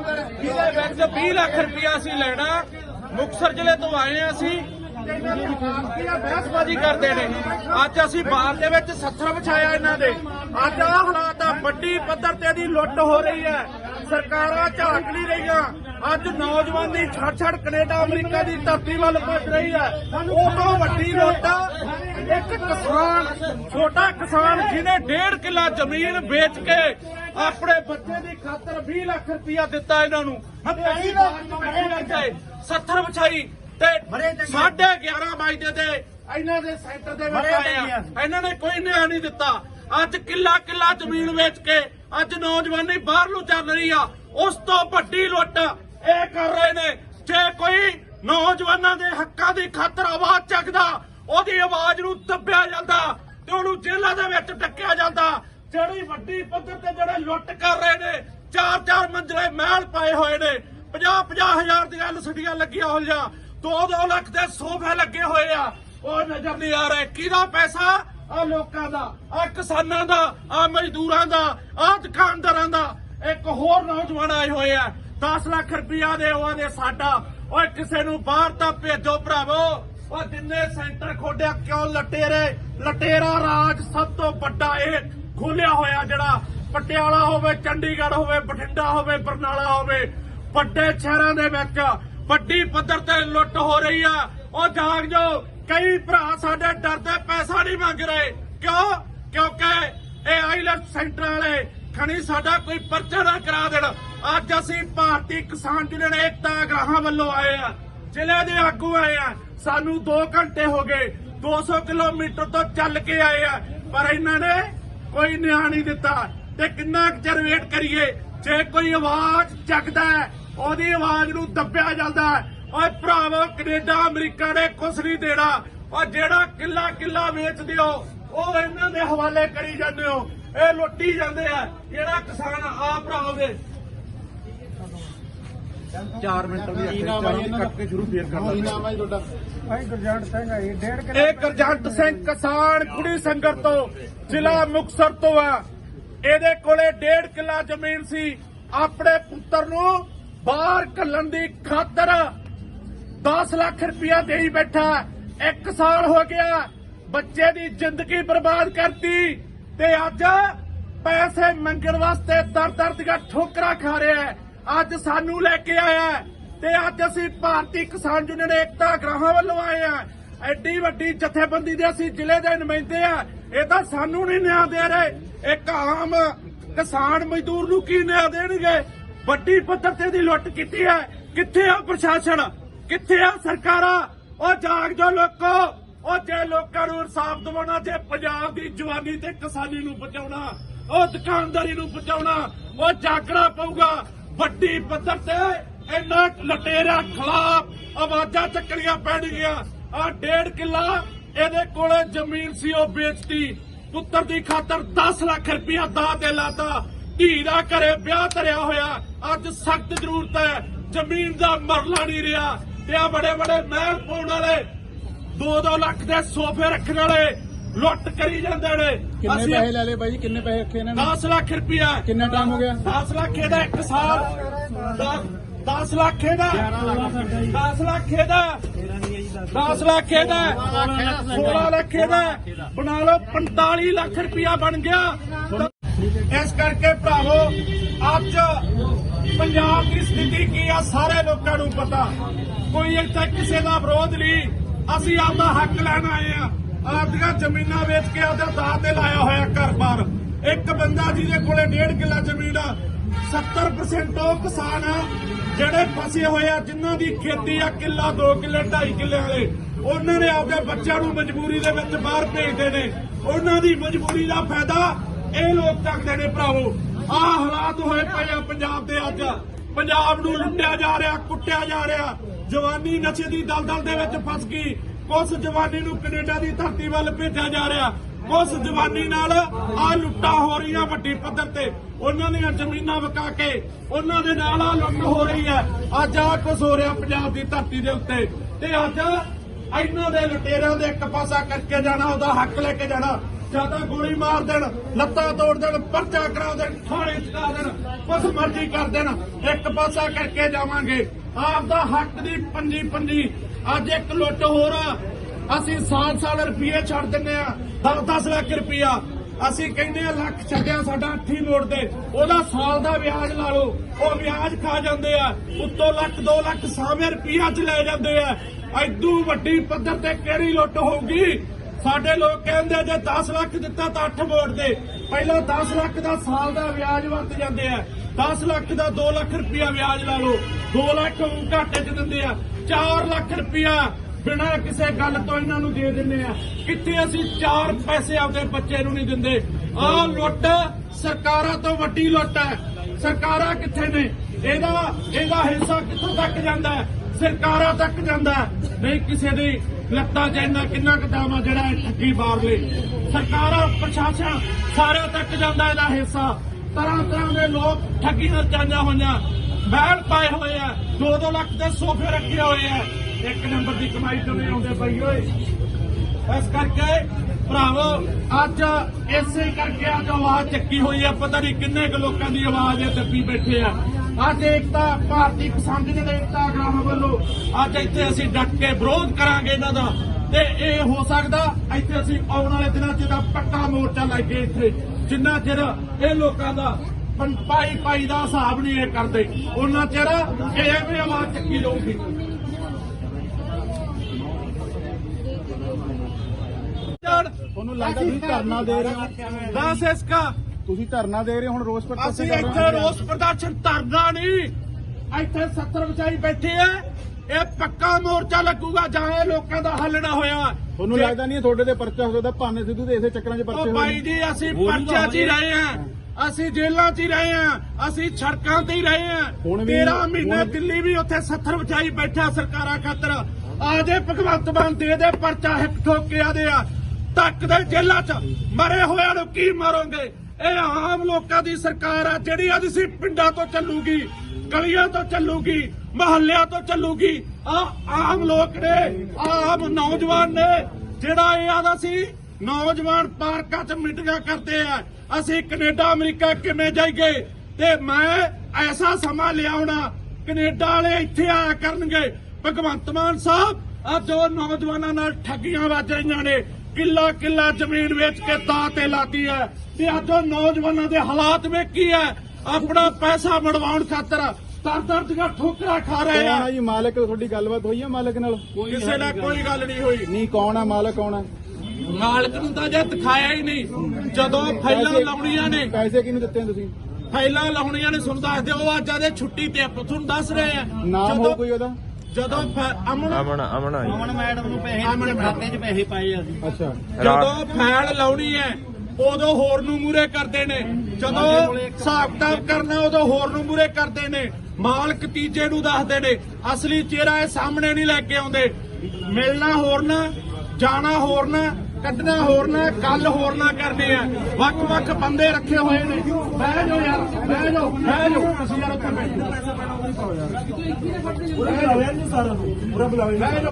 ਇਹਦੇ ਵਿੱਚ 20 ਲੱਖ ਰੁਪਇਆ ਅਸੀਂ ਲੈਣਾ। ਮੁਕਸਰ ਜ਼ਿਲ੍ਹੇ ਤੋਂ ਆਏ ਆ ਅਸੀਂ। ਤੇ ਬਹਿਸਬਾਜ਼ੀ ਕਰਦੇ ਨੇ। ਅੱਜ ਅਸੀਂ ਬਾਹਰ ਦੇ ਵਿੱਚ ਸੱਥਰ ਵਿਛਾਇਆ ਇਹਨਾਂ ਦੇ। ਅੱਜ ਆਹ ਹਾਲਾਤ ਆ, ਵੱਡੀ ਪੱਧਰ ਤੇ ਦੀ ਲੁੱਟ ਹੋ ਰਹੀ ਹੈ। ਸਰਕਾਰਾਂ ਝਾਕ ਨਹੀਂ ਰਹੀਆਂ। ਅੱਜ ਨੌਜਵਾਨ ਦੀ ਛੱਡ ਛੱਡ ਕੈਨੇਡਾ ਅਮਰੀਕਾ ਦੀ ਧਰਤੀ ਵੱਲ ਭੱਜ ਰਹੀ ਹੈ। ਉਹ ਤੋਂ ਵੱਡੀ ਲੁੱਟ ਇੱਕ ਕਿਸਾਨ ਛੋਟਾ ਕਿਸਾਨ ਜਿਹਨੇ ਡੇਢ ਕਿੱਲਾ ਜ਼ਮੀਨ ਵੇਚ ਕੇ ਆਪਣੇ ਬੱਚੇ ਦੀ ਖਾਤਰ 20 ਲੱਖ ਰੁਪਇਆ ਦਿੱਤਾ ਇਹਨਾਂ ਨੂੰ। ਤੇ ਅਸੀਂ ਬਾਹਰ ਲੱਗੇ 70 ਵਿਛਾਈ ਤੇ 11:30 ਵਜੇ ਦੇ ਇਹਨਾਂ ਦੇ ਸੈਂਟਰ ਦੇ ਵਿੱਚ ਆਏ ਆ। ਇਹਨਾਂ ਨੇ ਕੋਈ ਨਿਆਂ ਨਹੀਂ ਦਿੱਤਾ। ਅੱਜ ਕਿੱਲਾ ਕਿੱਲਾ ਜ਼ਮੀਨ ਵੇਚ ਕੇ ਅੱਜ ਨੌਜਵਾਨੀ ਬਾਹਰ ਨੂੰ ਚੱਲ ਰਹੀ ਆ। ਉਸ ਤੋਂ ਵੱਡੀ ਲੁੱਟ ਇਹ ਕਰ ਰਹੇ ਨੇ। ਜੇ ਕੋਈ ਨੌਜਵਾਨਾਂ ਦੇ ਹੱਕਾਂ ਦੀ ਖਾਤਰ ਆਵਾਜ਼ ਚੱਕਦਾ ਉਹਦੀ ਆਵਾਜ਼ ਨੂੰ ਦੱਬਿਆ ਜਾਂਦਾ ਤੇ ਉਹਨੂੰ ਜੇਲ੍ਹਾਂ ਦੇ ਵਿੱਚ ਟੱਕਿਆ ਜਾਂਦਾ। ਜਿਹੜੀ ਵੱਡੀ ਪੱਧਰ ਤੇ ਜਿਹੜੇ ਲੁੱਟ ਕਰ ਰਹੇ ਨੇ, ਚਾਰ ਚਾਰ ਮੰਜ਼ਲੇ ਮਹਿਲ ਪਾਏ ਹੋਏ ਨੇ। 50 50 ਹਜ਼ਾਰ ਦੀਆਂ ਲਸੜੀਆਂ ਲੱਗੀਆਂ ਹੋਈਆਂ 2-2 ਲੱਖ ਦੇ ਸੋਫੇ ਲੱਗੇ ਹੋਏ ਆ। ਉਹ ਨਜ਼ਰ ਨਹੀਂ ਆ ਰਿਹਾ। ਕਿਹਦਾ ਪੈਸਾ? ਆ ਲੋਕਾਂ ਦਾ ਆ ਕਿਸਾਨਾਂ ਦਾ ਆ ਮਜ਼ਦੂਰਾਂ ਦਾ ਆ ਦੁਕਾਨਦਾਰਾਂ ਦਾ। ਇੱਕ ਹੋਰ ਨੌਜਵਾਨ ਆਏ ਹੋਏ ਆ। 10 ਲੱਖ ਰੁਪਇਆ ਦੇ ਉਹ ਦੇ ਸਾਡਾ। ਓਏ, ਕਿਸੇ ਨੂੰ ਬਾਹਰ ਤਾਂ ਭੇਜੋ ਭਰਾਵੋ। ਉਹ ਜਿੰਨੇ ਸੈਂਟਰ ਖੋਡਿਆ ਕਿਉਂ ਲਟੇਰੇ? ਲਟੇਰਾ ਰਾਜ ਸਭ ਤੋਂ ਵੱਡਾ ਇਹ ਖੋਲਿਆ ਹੋਇਆ ਜਿਹੜਾ ਪਟਿਆਲਾ ਹੋਵੇ, ਚੰਡੀਗੜ੍ਹ ਹੋਵੇ, ਬਠਿੰਡਾ ਹੋਵੇ, ਬਰਨਾਲਾ ਹੋਵੇ, ਵੱਡੇ ਸ਼ਹਿਰਾਂ ਦੇ ਵਿੱਚ ਵੱਡੀ ਪੱਧਰ ਤੇ ਲੁੱਟ ਹੋ ਰਹੀ ਆ। ਉਹ ਜਾਗ ਜੋ ਕਈ ਭਰਾ ਸਾਡੇ ਡਰਦੇ ਪੈਸਾ ਨਹੀਂ ਮੰਗ ਰਹੇ। ਕਿਉਂ? ਕਿਉਂਕਿ ਇਹ ਆਈਲੈਟ ਸੈਂਟਰ ਵਾਲੇ ਖਣੀ ਸਾਡਾ ਕੋਈ ਪਰਚਾ ਨਾ ਕਰਾ ਦੇਣ। ਅੱਜ ਅਸੀਂ ਭਾਰਤੀ ਕਿਸਾਨ ਯੂਨੀਅਨ ਏਕਤਾ ਗ੍ਰਾਹਾਂ ਵੱਲੋਂ ਆਏ ਆ, ਜ਼ਿਲ੍ਹੇ ਦੇ ਆਗੂ ਆਏ ਆ। ਸਾਨੂੰ 2 ਘੰਟੇ ਹੋ ਗਏ 200 ਕਿਲੋਮੀਟਰ ਤੋਂ ਚੱਲ ਕੇ ਆਏ ਆ ਪਰ ਇਹਨਾਂ ਨੇ ਕੋਈ ਨਿਆਂ ਨਹੀਂ ਦਿੱਤਾ। ਤੇ ਕਿੰਨਾ ਚਿਰ ਵੇਟ ਕਰੀਏ? ਜੇ ਕੋਈ ਆਵਾਜ਼ ਚੱਕਦਾ ਹੈ, ਉਹਦੀ ਆਵਾਜ਼ ਨੂੰ ਦੱਬਿਆ ਜਾਂਦਾ ਹੈ। ਓਏ ਭਰਾਵੋ ਕੈਨੇਡਾ ਅਮਰੀਕਾ ਨੇ ਕੁਛ ਨਹੀਂ ਦੇਣਾ। ਓ ਜਿਹੜਾ ਕਿੱਲਾ ਕਿੱਲਾ ਵੇਚਦੇ ਹੋ ਉਹ ਇਹਨਾਂ ਦੇ ਹਵਾਲੇ ਕਰੀ ਜਾਂਦੇ ਹੋ। ਇਹ ਲੁੱਟੀ ਜਾਂਦੇ ਆ। ਜਿਹੜਾ ਕਿਸਾਨ ਆ ਭਰਾਵੋ ਦੇ 4 ਮਿੰਟ ਵੀ ਕੱਟ ਕੇ ਸ਼ੁਰੂ ਫੇਰ ਕਰਦਾ ਨਾਮ ਹੈ ਜੀ ਤੁਹਾਡਾ। ਭਾਈ ਗੁਰਜੰਟ ਸਿੰਘ ਹੈ ਜੀ ਡੇਢ ਕਿੱਲੇ ਇਹ ਗਰਜੰਟ ਸਿੰਘ ਕਿਸਾਨ ਕੁੜੀ ਸੰਗਰ ਤੋਂ ਜ਼ਿਲ੍ਹਾ ਮੁਕਤਸਰ ਤੋਂ ਆ। ਇਹਦੇ ਕੋਲੇ ਡੇਢ ਕਿੱਲਾ ਜ਼ਮੀਨ ਸੀ। ਆਪਣੇ ਪੁੱਤਰ ਨੂੰ ਬਾਹਰ ਘੱਲਣ ਦੀ ਖਾਤਰ 10 ਲੱਖ ਰੁਪਇਆ ਦੇਈ ਬੈਠਾ। ਇੱਕ ਸਾਲ ਹੋ ਗਿਆ ਬੱਚੇ ਦੀ ਜ਼ਿੰਦਗੀ ਬਰਬਾਦ ਕਰਤੀ ਤੇ ਅੱਜ ਪੈਸੇ ਮੰਗਣ ਵਾਸਤੇ ਦਰ ਦਰ ਦੀਆਂ ਠੋਕਰਾਂ ਖਾ ਰਿਹਾ ਹੈ। ਅੱਜ ਸਾਨੂੰ ਲੈ ਕੇ ਆਇਆ ਤੇ ਅੱਜ ਅਸੀਂ ਭਾਰਤੀ ਕਿਸਾਨ ਯੂਨੀਅਨ ਏਕਤਾ ਗ੍ਰਾਹਾਂ ਵੱਲੋਂ ਆਏ ਆ ਐਡੀ ਵੱਡੀ ਜਥੇਬੰਦੀ ਦੇ ਅਸੀਂ ਜ਼ਿਲ੍ਹੇ ਦੇ ਨੁਮਾਇੰਦੇ ਆ ਇਹ ਤਾਂ ਸਾਨੂੰ ਨਹੀਂ ਨਿਆਂ ਦੇ ਰਹੇ। ਇੱਕ ਆਮ ਕਿਸਾਨ ਮਜ਼ਦੂਰ ਨੂੰ ਕੀ ਨਿਆਂ ਦੇਣਗੇ? ਵੱਡੀ ਪੱਧਰ ਤੇ ਦੀ ਲੁੱਟ ਕੀਤੀ ਹੈ। ਕਿੱਥੇ ਆ ਪ੍ਰਸ਼ਾਸਨ? ਕਿੱਥੇ ਆ ਸਰਕਾਰਾਂ? ਉਹ ਜਾਗ ਜੋ ਲੋਕੋ। ਉਹ ਜੇ ਲੋਕਾਂ ਨੂੰ ਇਨਸਾਫ ਦਿਵਾਉਣਾ, ਜੇ ਪੰਜਾਬ ਦੀ ਜਵਾਨੀ ਤੇ ਕਿਸਾਨੀ ਨੂੰ ਬਚਾਉਣਾ, ਉਹ ਦੁਕਾਨਦਾਰੀ ਨੂੰ ਬਚਾਉਣਾ, ਉਹ ਜਾਗਣਾ ਪਊਗਾ। ਵੱਡੀ ਪੱਧਰ ਤੇ ਇਹਨਾਂ ਲਟੇਰਿਆਂ ਖਿਲਾਫ ਆਵਾਜ਼ਾਂ ਚੱਕਣੀਆਂ ਪੈਣਗੀਆਂ। ਆ ਡੇਢ ਕਿੱਲਾ ਇਹਦੇ ਕੋਲੇ ਜ਼ਮੀਨ ਸੀ ਉਹ ਵੇਚਤੀ। ਪੁੱਤਰ ਦੀ ਖਾਤਰ 10 ਲੱਖ ਰੁਪਇਆ ਦਾ ਤੇ ਲਾਤਾ। ਧੀ ਦਾ ਘਰੇ ਵਿਆਹ ਧਰਿਆ ਹੋਇਆ। ਅੱਜ ਸਖਤ ਜ਼ਰੂਰਤ ਹੈ। ਜ਼ਮੀਨ ਦਾ ਮਰਲਾ ਨਹੀਂ ਰਿਹਾ। ਤੇ ਆ ਬੜੇ ਬੜੇ ਮਹਿਲ ਪਾਉਣ ਵਾਲੇ 2-2 ਲੱਖ ਦੇ ਸੋਫੇ ਰੱਖਣ ਵਾਲੇ, ਲੁੱਟ ਕਰੀ ਜਾਂਦੇ ਨੇ। ਕਿੰਨੇ ਪੈਸੇ ਲੈ ਲਏ ਬਾਈ? ਜੀ ਕਿੰਨੇ ਪੈਸੇ ਰੱਖੇ ਇਹਨਾਂ ਨੇ? 10 ਲੱਖ ਰੁਪਇਆ। ਕਿੰਨਾ ਟਾਈਮ ਹੋ ਗਿਆ? 10 ਲੱਖ ਇਹਦਾ ਇੱਕ ਸਾਲ। 10 ਲੱਖ ਇਹਦਾ। 10 ਲੱਖ ਇਹਦਾ। 10 ਲੱਖ ਇਹਦਾ। 16 ਲੱਖ ਇਹਦਾ। ਬਣਾ ਲਓ 45 ਲੱਖ ਰੁਪਇਆ ਬਣ ਗਿਆ। ਇਸ ਕਰਕੇ ਭਰਾਵੋ ਅੱਜ ਪੰਜਾਬ ਦੀ ਸਥਿਤੀ ਕੀ ਆ ਸਾਰੇ ਲੋਕਾਂ ਨੂੰ ਪਤਾ। ਕੋਈ ਇੱਥੇ ਕਿਸੇ ਦਾ ਵਿਰੋਧ ਨਹੀਂ। ਅਸੀਂ ਆਪਦਾ ਹੱਕ ਲੈਣ ਆਏ ਆ। ਆਪਦੀਆਂ ਜ਼ਮੀਨਾਂ ਵੇਚ ਕੇ ਆਪਦਾ ਦਾਅ ਤੇ ਲਾਇਆ ਹੋਇਆ ਘਰ-ਬਾਰ ਇੱਕ ਬੰਦਾ ਜਿਹਦੇ ਕੋਲੇ 1.5 ਕਿੱਲਾ ਜ਼ਮੀਨ ਆ 70% ਉਹ ਕਿਸਾਨ ਆ, ਜਿਹੜੇ ਫਸੇ ਹੋਏ ਆ, ਜਿਨ੍ਹਾਂ ਦੀ ਖੇਤੀ ਆ ਕਿੱਲਾ 2 ਕਿੱਲੇ 2.5 ਕਿੱਲੇ ਵਾਲੇ, ਉਹਨਾਂ ਨੇ ਆਪਦੇ ਬੱਚਿਆਂ ਨੂੰ ਮਜਬੂਰੀ ਦੇ ਵਿੱਚ ਬਾਹਰ ਭੇਜਦੇ ਨੇ। ਉਹਨਾਂ ਦੀ ਮਜਬੂਰੀ ਦਾ ਫਾਇਦਾ ਇਹ ਲੋਕ ਚੱਕਦੇ ਨੇ ਭਰਾਵੋ। ਆ ਹਾਲਾਤ ਹੋਏ ਪਏ ਆ ਪੰਜਾਬ ਦੇ ਅੱਜ। ਪੰਜਾਬ ਨੂੰ ਲੁੱਟਿਆ ਜਾ ਰਿਹਾ, ਕੁੱਟਿਆ ਜਾ ਰਿਹਾ। ਜਵਾਨੀ ਨਸ਼ੇ ਦੀ ਦਲਦਲ ਦੇ ਵਿੱਚ ਫਸ ਗਈ। ਉਸ ਜਵਾਨੀ ਨੂੰ ਕੈਨੇਡਾ ਦੀ ਧਰਤੀ ਵੱਲ ਭੇਜਿਆ ਜਾ ਰਿਹਾ। ਉਸ ਜਵਾਨੀ ਨਾਲ ਆ ਲੁੱਟਾਂ ਹੋ ਰਹੀਆਂ ਵੱਡੀ ਪੱਧਰ ਤੇ। ਉਹਨਾਂ ਦੀਆਂ ਜ਼ਮੀਨਾਂ ਵਿਕਾ ਕੇ ਉਹਨਾਂ ਦੇ ਨਾਲ ਆ ਲੁੱਟ ਹੋ ਰਹੀ ਹੈ। ਅੱਜ ਆ ਕੁਝ ਹੋ ਰਿਹਾ ਪੰਜਾਬ ਦੀ ਧਰਤੀ ਦੇ ਉੱਤੇ। ਤੇ ਅੱਜ ਇਹਨਾਂ ਦੇ ਲੁਟੇਰਿਆਂ ਦੇ ਇੱਕ ਪਾਸਾ ਕਰਕੇ ਜਾਣਾ, ਉਹਦਾ ਹੱਕ ਲੈ ਕੇ ਜਾਣਾ। ਜ਼ਿਆਦਾ ਗੋਲੀ ਮਾਰ ਦੇਣ, ਲੱਤਾਂ ਤੋੜ ਦੇਣ, ਪਰਚਾ ਕਰਾ ਦੇਣ, ਥਾਣੇ ਚਕਾ ਦੇਣ, ਕੁਛ ਮਰਜ਼ੀ ਕਰ ਦੇਣ। ਇੱਕ ਪਾਸਾ ਕਰਕੇ ਜਾਵਾਂਗੇ। ਆਪ ਦਾ ਹੱਕ ਦੀ ਪੰਜੀ ਪੰਜੀ ਅੱਜ ਇੱਕ ਲੁੱਟ ਹੋਰ ਆ। ਅਸੀਂ ਸਾਲ ਸਾਲ ਰੁਪਏ ਛੱਡ ਦਿੰਨੇ ਆ। 10 ਲੱਖ ਰੁਪਇਆ ਅਸੀਂ ਕਹਿੰਦੇ ਆ ਲੱਖ ਛੱਡਿਆ ਸਾਡਾ ਅੱਠੀ ਮੋੜ ਤੇ। ਉਹਦਾ ਸਾਲ ਦਾ ਵਿਆਜ ਲਾ ਲਓ। ਉਹ ਵਿਆਜ ਖਾ ਜਾਂਦੇ ਆ। ਉੱਤੋਂ ਲੱਖ 2 ਲੱਖ ਸਾਵੇਂ ਰੁਪਈਆ ਚ ਲੈ ਜਾਂਦੇ ਆ। ਐਦੂ ਵੱਡੀ ਪੱਧਰ ਤੇ ਕਿਹੜੀ ਲੁੱਟ ਹੋਊਗੀ? ਸਾਡੇ ਲੋਕ ਕਹਿੰਦੇ ਜੇ 10 ਲੱਖ ਦਿੱਤਾ ਤਾਂ 8 ਮੋੜ ਤੇ। ਪਹਿਲਾਂ 10 ਲੱਖ ਦਾ ਸਾਲ ਦਾ ਵਿਆਜ ਵਰਤ ਜਾਂਦੇ ਆ। 10 ਲੱਖ ਦਾ 2 ਲੱਖ ਰੁਪਇਆ ਵਿਆਜ ਲਾ ਲਓ। 2 ਲੱਖ ਊਂ ਘਾਟੇ ਚ ਦਿੰਦੇ ਆ। 4 ਲੱਖ ਰੁਪਇਆ ਬਿਨਾਂ ਕਿਸੇ ਗੱਲ ਤੋਂ ਇਹਨਾਂ ਨੂੰ ਦੇ ਦਿੰਦੇ ਆ। ਕਿੱਥੇ ਅਸੀਂ 4 ਪੈਸੇ ਆਪਦੇ ਬੱਚੇ ਨੂੰ ਨਹੀਂ ਦਿੰਦੇ? ਆਹ ਲੁੱਟ ਸਰਕਾਰਾਂ ਤੋਂ ਵੱਡੀ ਲੁੱਟ ਹੈ। ਸਰਕਾਰਾਂ ਕਿੱਥੇ ਨੇ? ਇਹਦਾ ਇਹਦਾ ਹਿੱਸਾ ਕਿੱਥੋਂ ਤੱਕ ਜਾਂਦਾ ਸਰਕਾਰਾਂ ਤੱਕ ਜਾਂਦਾ ਨਹੀਂ ਕਿਸੇ ਦੀ ਲੱਤਾਂ 'ਚ ਕਿੰਨਾ ਕਦਾਮਾ ਜਿਹੜਾ ਠੱਗੀ ਮਾਰ ਲੇ ਸਰਕਾਰਾਂ, ਪ੍ਰਸ਼ਾਸਨ ਸਾਰਿਆਂ ਤੱਕ ਜਾਂਦਾ ਇਹਦਾ ਹਿੱਸਾ। ਤਰ੍ਹਾਂ ਤਰ੍ਹਾਂ ਦੇ ਲੋਕ ਠੱਗੀ ਨਾਲ ਚਾਂਜਾ ਹੋਈਆਂ ਮਹਿਲ ਪਾਏ ਹੋਏ ਆ 2-2 ਲੱਖ ਦੇ ਸੋਫੇ ਰੱਖੇ ਹੋਏ ਆ। ਇੱਕ ਨੰਬਰ ਦੀ ਕਮਾਈ ਕਿਵੇਂ ਆਉਂਦੇ ਬਈ ਓਏ। ਇਸ ਕਰਕੇ ਭਰਾਵੋ, ਅੱਜ ਇਸੇ ਕਰਕੇ ਅੱਜ ਆਵਾਜ਼ ਚੱਕੀ ਹੋਈ ਆ, ਪਤਾ ਨਹੀਂ ਕਿੰਨੇ ਕੁ ਲੋਕਾਂ ਦੀ ਆਵਾਜ਼ ਇਹ ਦੱਬੀ ਬੈਠੇ ਆ। ਅੱਜ ਏਕਤਾ ਭਾਰਤੀ ਕਿਸਾਨ ਜਨ ਏਕਤਾ ਗ੍ਰਾਮ ਵੱਲੋਂ ਅੱਜ ਇੱਥੇ ਅਸੀਂ ਡਟ ਕੇ ਵਿਰੋਧ ਕਰਾਂਗੇ ਇਹਨਾਂ ਦਾ। ਤੇ ਇਹ ਹੋ ਸਕਦਾ ਇੱਥੇ ਅਸੀਂ ਆਉਣ ਵਾਲੇ ਦਿਨਾਂ 'ਚ ਦਾ ਪੱਕਾ ਮੋਰਚਾ ਲਾਈਏ ਇੱਥੇ। ਜਿੰਨਾ ਚਿਰ ਇਹ ਲੋਕਾਂ ਦਾ ਪਾਈ ਪਾਈ ਦਾ ਹਿਸਾਬ ਨਹੀਂ ਇਹ ਕਰਦੇ ਉਹਨਾਂ ਚਿਰ ਇਹ ਐਵੇਂ ਆਵਾਜ਼ ਚੱਕੀ ਜਾਊਗੀ। ਤੁਹਾਨੂੰ ਲੱਗਦਾ ਤੁਸੀਂ ਧਰਨਾ ਦੇ ਰਹੇ ਹੋ? ਦੱਸ ਇਸਕਾ ਤੁਸੀਂ ਧਰਨਾ ਦੇ ਰਹੇ ਹੋ ਹੁਣ ਰੋਸ ਪ੍ਰਦਰਸ਼ਨ ਅਸੀਂ ਇੱਥੇ। ਰੋਸ ਪ੍ਰਦਰਸ਼ਨ ਧਰਨਾ ਨਹੀਂ। ਇੱਥੇ 70 ਵਿਚਾਈ ਬੈਠੇ ਆ। ਇਹ ਪੱਕਾ ਮੋਰਚਾ ਲੱਗੂਗਾ ਜਾਂ ਇਹ ਲੋਕਾਂ ਦਾ ਹੱਲ ਨਾ ਹੋਇਆ। ਤੁਹਾਨੂੰ ਲੱਗਦਾ ਨਹੀਂ ਤੁਹਾਡੇ ਤੇ ਪਰਚਾ ਹੋ ਸਕਦਾ ਭਾਨੇ ਸਿੱਧੂ ਦੇ ਇਸੇ ਚੱਕਰਾਂ 'ਚ ਪਰਚੇ ਉਹ ਬਾਈ? ਜੀ ਅਸੀਂ ਪਰਚਿਆਂ 'ਚ ਹੀ ਰਹੇ ਆ ਅਸੀਂ ਜੇਲ੍ਹਾਂ 'ਚ ਹੀ ਰਹੇ ਆ ਅਸੀਂ ਸੜਕਾਂ ਤੇ ਹੀ ਰਹੇ ਆ ਹੁਣ ਵੀ- 13 ਮਹੀਨੇ ਦਿੱਲੀ ਵੀ ਉੱਥੇ 70 ਵਿਚਾਈ ਬੈਠਾ ਸਰਕਾਰਾਂ ਖਾਤਰ। ਆ ਜੇ ਭਗਵੰਤ ਮਾਨ ਦੇ ਦੇ ਪਰਚਾ ਹਿੱਕ ਠੋਕ ਕੇ ਆਦੇ ਆ ਤੱਕ ਦੇ ਜੇਲ੍ਹਾਂ 'ਚ। ਮਰੇ ਹੋਇਆਂ ਨੂੰ ਕੀ ਮਾਰੋਗੇ? ਇਹ ਆਮ ਲੋਕਾਂ ਦੀ ਸਰਕਾਰ ਆ, ਜਿਹੜੀ ਅੱਜ ਸੀ ਪਿੰਡਾਂ ਤੋਂ ਚੱਲੂਗੀ, ਗਲੀਆਂ ਤੋਂ ਚੱਲੂਗੀ, ਮਹੱਲਿਆਂ ਤੋਂ ਚੱਲੂਗੀ, ਆ ਆਮ ਲੋਕ ਨੇ, ਆਮ ਨੌਜਵਾਨ ਨੇ, ਜਿਹੜਾ ਇਹ ਆਦਾ ਸੀ, ਨੌਜਵਾਨ ਪਾਰਕਾਂ 'ਚ ਮੀਟਿੰਗਾਂ ਕਰਦੇ ਆ। ਅਸੀਂ ਕੈਨੇਡਾ, ਅਮਰੀਕਾ ਕਿਵੇਂ ਜਾਈਏ? ਤੇ ਮੈਂ ਐਸਾ ਸਮਾਂ ਲਿਆਉਣਾ, ਕੈਨੇਡਾ ਵਾਲੇ ਇੱਥੇ ਆਇਆ ਕਰਨਗੇ। ਭਗਵੰਤ ਮਾਨ ਸਾਹਿਬ ਆ ਜੋ ਨੌਜਵਾਨਾਂ ਨਾਲ ਠੱਗੀਆਂ ਵੱਜ ਰਹੀਆਂ ਨੇ। ਕਿੱਲਾ ਕਿੱਲਾ ਜ਼ਮੀਨ ਵੇਚ ਕੇ ਦਾਅ ਤੇ ਲਾਤੀ ਹੈ। ਤੇ ਅੱਜ ਉਹ ਨੌਜਵਾਨਾਂ ਦੇ ਹਾਲਾਤ ਵੇਖ ਕੀ ਹੈ? ਆਪਣਾ ਪੈਸਾ ਮੜਵਾਉਣ ਖਾਤਰ ਦਰ ਦਰ ਦੀਆਂ ਠੋਕਰਾਂ ਖਾ ਰਹੇ ਆ। ਜੀ? ਮਾਲਕ ਤੁਹਾਡੀ ਗੱਲਬਾਤ ਹੋਈ ਹੈ ਮਾਲਕ ਨਾਲ? ਕਿਸੇ ਨਾਲ ਕੋਈ ਗੱਲ ਨਹੀਂ ਹੋਈ। ਨਹੀਂ ਕੌਣ ਆ? ਮਾਲਕ ਕੌਣ ਆ? ਮਾਲਕ ਨੂੰ ਤਾਂ ਜੇ ਦਿਖਾਇਆ ਹੀ ਨਹੀਂ। ਜਦੋਂ ਫੈਲਾਂ ਲਾਉਣੀਆਂ ਨੇ ਪੈਸੇ ਕਿਹਨੂੰ ਦਿੱਤੇ ਤੁਸੀਂ? ਫੈਲਾਂ ਲਾਉਣੀਆਂ ਨੇ ਸੁਣ ਦੱਸਦੇ ਉਹ ਅੱਜ ਆਦੇ ਛੁੱਟੀ ਤੇ ਆਪਾਂ ਤੁਹਾਨੂੰ ਦੱਸ ਰਹੇ ਆ। ਨਾਮ ਹੋ ਜਦੋਂ- ਕੋਈ ਉਹਦਾ? ਜਦੋਂ ਫੈ- ਅਮਨ ਅਮਨ ਅਮਨ ਆਈ। ਅਮਨ ਮੈਡਮ ਨੂੰ ਪੈਸੇ ਅਮਨ ਖਾਤੇ 'ਚ ਪੈਸੇ ਪਾਏ ਆ ਅਸੀਂ ਅੱਛਾ। ਜਦੋਂ ਫੈਲ ਲਾਉਣੀ ਹੈ ਉਦੋਂ ਹੋਰ ਨੂੰ ਮੂਰੇ ਕਰਦੇ ਨੇ। ਜਦੋਂ ਹਿਸਾਬ ਕਿਤਾਬ ਕਰਨਾ ਉਦੋਂ ਹੋਰ ਨੂੰ ਮੂਰੇ ਕਰਦੇ ਨੇ। ਮਾਲਕ ਤੀਜੇ ਨੂੰ ਦੱਸਦੇ ਨੇ ਅਸਲੀ ਚਿਹਰਾ ਇਹ ਸਾਹਮਣੇ ਨਹੀਂ ਲੈ ਕੇ ਆਉਂਦੇ। ਮਿਲਣਾ ਹੋਰ ਨਾ ਜਾਣਾ ਹੋਰ ਨਾ ਕੱਢਣਾ ਹੋਰ ਨਾ ਗੱਲ ਹੋਰ ਨਾ ਕਰਨੀ ਹੈ ਵੱਖ ਵੱਖ ਬੰਦੇ ਰੱਖੇ ਹੋਏ ਨੇ। ਬਹਿ ਜਾਓ ਯਾਰ ਬਹਿ ਜਾਓ ਬਹਿ ਜਾਓ। ਅਸੀਂ ਯਾਰ ਉੱਥੇ ਬੈਠੇ। ਬਹਿ ਜਾਓ।